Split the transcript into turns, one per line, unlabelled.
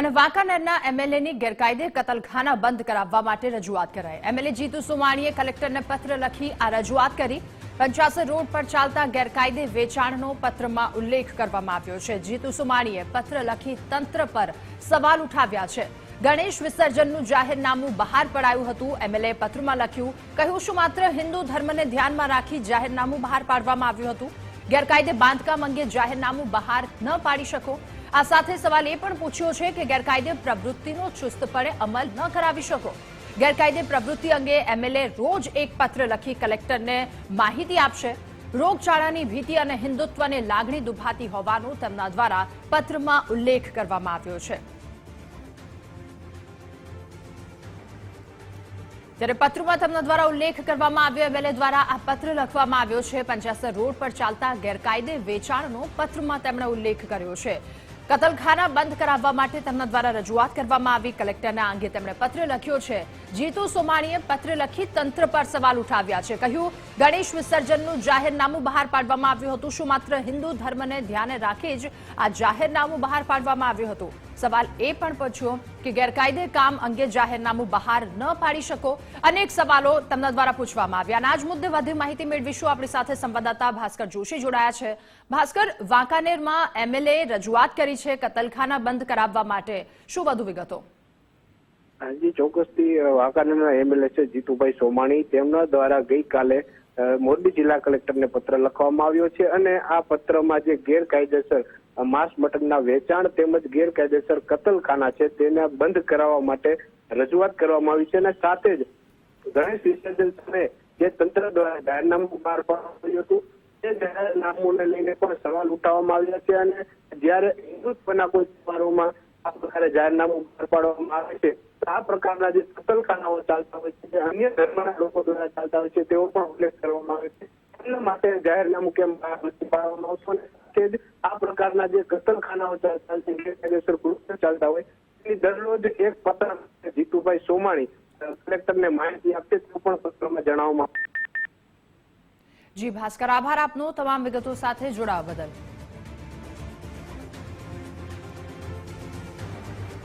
અને વાંકાનેરના એમએલએની ગેરકાયદે કતલખાના બંધ કરાવવા માટે રજૂઆત કરાઈ. એમએલએ જીતુ સોમાણીએ કલેક્ટરને પત્ર લખી આ રજૂઆત કરી. પંચાસર રોડ પર ચાલતા ગેરકાયદે વેચાણનો પત્રમાં ઉલ્લેખ કરવામાં આવ્યો છે. જીતુ સોમાણીએ પત્ર લખી તંત્ર પર સવાલ ઉઠાવ્યા છે. ગણેશ વિસર્જનનું જાહેરનામું બહાર પડાયું હતું. એમએલએ પત્રમાં લખ્યું, કહ્યું શું માત્ર હિન્દુ ધર્મને ધ્યાનમાં રાખી જાહેરનામું બહાર પાડવામાં આવ્યું હતું? ગેરકાયદે બાંધકામ અંગે જાહેરનામું બહાર ન પાડી શકો. આ સાથે સવાલ એ પણ પૂછ્યો છે કે ગેરકાયદે પ્રવૃત્તિનો ચુસ્તપણે અમલ ન કરાવી શકો. ગેરકાયદે પ્રવૃત્તિ અંગે એમએલએ રોજ એક પત્ર લખી કલેક્ટરને માહિતી આપશે. રોગચાળાની ભીતિ અને હિન્દુત્વને લાગણી દુભાતી હોવાનું તેમના દ્વારા પત્રમાં ઉલ્લેખ કરવામાં આવ્યો છે. ત્યારે પત્રમાં તેમના દ્વારા ઉલ્લેખ કરવામાં આવ્યો, એમએલએ દ્વારા આ પત્ર લખવામાં આવ્યો છે. પંચાસર રોડ પર ચાલતા ગેરકાયદે વેચાણનો પત્રમાં તેમણે ઉલ્લેખ કર્યો છે. કતલખાના બંધ કરાવવા માટે તેમના દ્વારા રજૂઆત કરવામાં આવી. કલેક્ટરના અંગે તેમણે પત્ર લખ્યો છે. જીતુ સોમાણીએ પત્ર લખી તંત્ર પર સવાલ ઉઠાવ્યા છે. કહ્યું, ગણેશ વિસર્જનનું જાહેરનામું બહાર પાડવામાં આવ્યું હતું. શું માત્ર હિન્દુ ધર્મને ધ્યાને રાખી જ આ જાહેરનામું બહાર પાડવામાં આવ્યું હતું? સવાલ એ પણ પૂછ્યો કે ગેરકાયદે કામ અંગે જાહેરનામું બહાર ન પાડી શકો. અનેક સવાલો તેમના દ્વારા પૂછવામાં આવ્યા અને આજ મુદ્દે વધુ માહિતી મેળવીશું. આપણી સાથે સંવાદદાતા ભાસ્કર જોશી જોડાયા છે. ભાસ્કર, વાંકાનેરમાં એમએલએ રજૂઆત કરી છે કતલખાના બંધ કરાવવા માટે. શું વધુ વિગતો?
હાજી, ચોક્કસથી વાંકાનેરના એમએલએ છે જીતુભાઈ સોમાણી. તેમના દ્વારા ગઈકાલે મોરબી જિલ્લા કલેક્ટરને પત્ર લખવામાં આવ્યો છે અને આ પત્રમાં જે ગેરકાયદેસર માંસ મટનના વેચાણ તેમજ ગેરકાયદેસર કતલખાના છે તેને બંધ કરાવવા માટે રજૂઆત કરવામાં આવી છે અને સાથે જ ગણેશ વિસર્જન સામે જે તંત્ર દ્વારા જાહેરનામું બહાર પાડવામાં આવ્યું હતું, તે જાહેરનામુને લઈને પણ સવાલ ઉઠાવવામાં આવ્યા છે અને જ્યારે હિન્દુત્વના કોઈ તહેવારોમાં આ પ્રકારે જાહેરનામું બહાર પાડવામાં આવે છે આ પ્રકારના જે કતલખાનાઓ ચાલતા હોય છે અન્ય ધર્મના લોકો દ્વારા ચાલતા હોય છે તેવો પણ ઉલ્લેખ કરવામાં આવે છે. એના માટે જાહેરનામું કેમ બહાર નથી પાડવામાં આવશે સાથે જ આ પ્રકારના જે કતલખાનાઓ ચાલતા છે કૃત્ય ચાલતા હોય, એની દરરોજ એક પત્ર જીતુભાઈ સોમાણી, કલેક્ટરને માહિતી આપશે તે પણ પત્રમાં જણાવવામાં
જી, ભાસ્કર, આભાર આપનો. તમામ વિગતો સાથે જોડાવા બદલ.